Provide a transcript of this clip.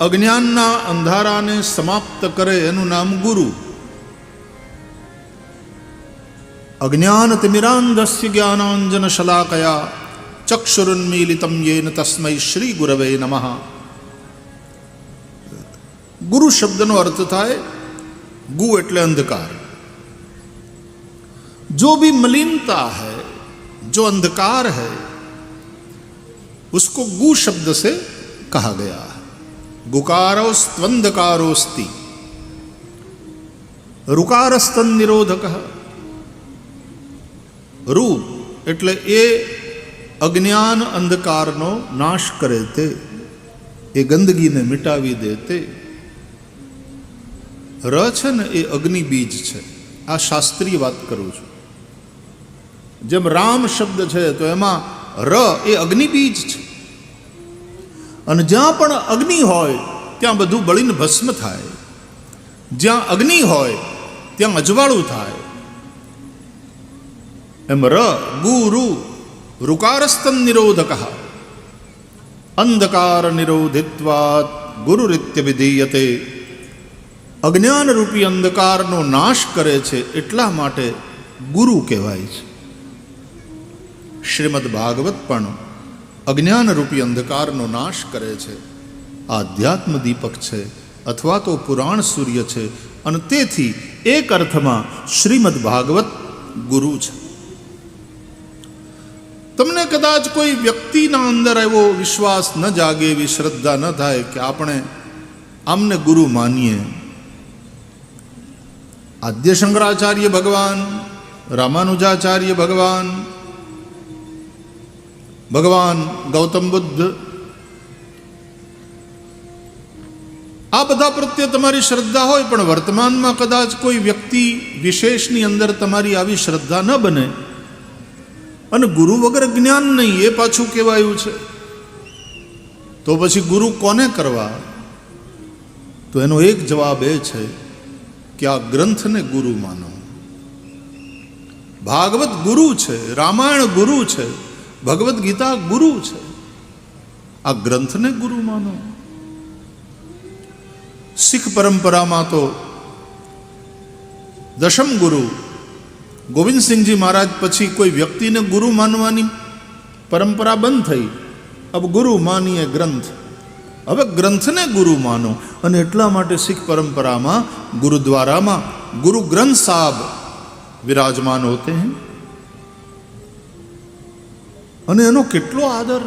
અજ્ઞાનના અંધારાને સમાપ્ત કરે એનું નામ ગુરુ અજ્ઞાન તિમિરાંધસ્ય જ્ઞાનાંજન શલાકયા ચક્ષુરુન્મીલિતમ યેન તસ્મૈ શ્રી ગુરવે નમઃ ગુરુ શબ્દનો અર્થ થાય ગુ એટલે અંધકાર जो भी मलिनता है जो अंधकार है उसको गु शब्द से कहा गया है ગુકારોસ્ત્વંદકારોસ્તિ રુકારસ્તન નિરોધક રૂ એટલે એ અજ્ઞાન અંધકારનો નાશ કરે તે એ ગંદગીને મિટાવી દે તે ર છે ને એ અગ્નિ બીજ છે આ શાસ્ત્રીય વાત કરું છું જેમ રામ શબ્દ છે તો એમાં ર એ અગ્નિ બીજ છે અને જ્યાં પણ અગ્નિ હોય, ત્યાં બધું બળીને ભસ્મ થાય. જ્યાં અગ્નિ હોય, ત્યાં અજવાળું થાય. એમ ર ગુરુ રુકારસ્તન નિરોધક. અંધકાર નિરોધિત્વાત ગુરુરીત્ય વિધીયતે. અજ્ઞાનરૂપી અંધકારનો નાશ કરે છે એટલા માટે ગુરુ કહેવાય છે. શ્રીમદ ભાગવત પણ અજ્ઞાનરૂપી અંધકારનો નાશ કરે છે. આધ્યાત્મ દીપક છે અથવા તો પુરાણ સૂર્ય છે અને તેથી એક અર્થમાં શ્રીમદ ભાગવત ગુરુ છે. તમને કદાચ કોઈ વ્યક્તિના અંદર એવો વિશ્વાસ ન જાગે એવી શ્રદ્ધા ન થાય કે આપણે આમને ગુરુ માનીએ. આદ્ય શંકરાચાર્ય ભગવાન, રામાનુજાચાર્ય ભગવાન ભગવાન ગૌતમ બુદ્ધ. આ બધા પ્રત્યે તમારી શ્રદ્ધા હોય, પણ વર્તમાનમાં કદાચ કોઈ વ્યક્તિ વિશેષની અંદર તમારી આવી શ્રદ્ધા ન બને. અને ગુરુ વગર જ્ઞાન નહીં, એ પાછું કહેવાયું છે. તો પછી ગુરુ કોને કરવા? તો એનો એક જવાબ એ છે કે આ ગ્રંથને ગુરુ માનો. ભાગવત ગુરુ છે, રામાયણ ગુરુ છે. ભગવદ્ ગીતા ગુરુ છે. આ ગ્રંથને ગુરુ માનો. શીખ પરંપરામાં તો દશમ ગુરુ ગોવિંદસિંહજી મહારાજ પછી કોઈ વ્યક્તિને ગુરુ માનવાની પરંપરા બંધ થઈ. અબ ગુરુ માનીએ ગ્રંથ. હવે ગ્રંથને ગુરુ માનો અને એટલા માટે શીખ પરંપરામાં ગુરુદ્વારામાં ગુરુ ગ્રંથ સાહબ વિરાજમાન હોતે હૈ. અને એનો કેટલો આદર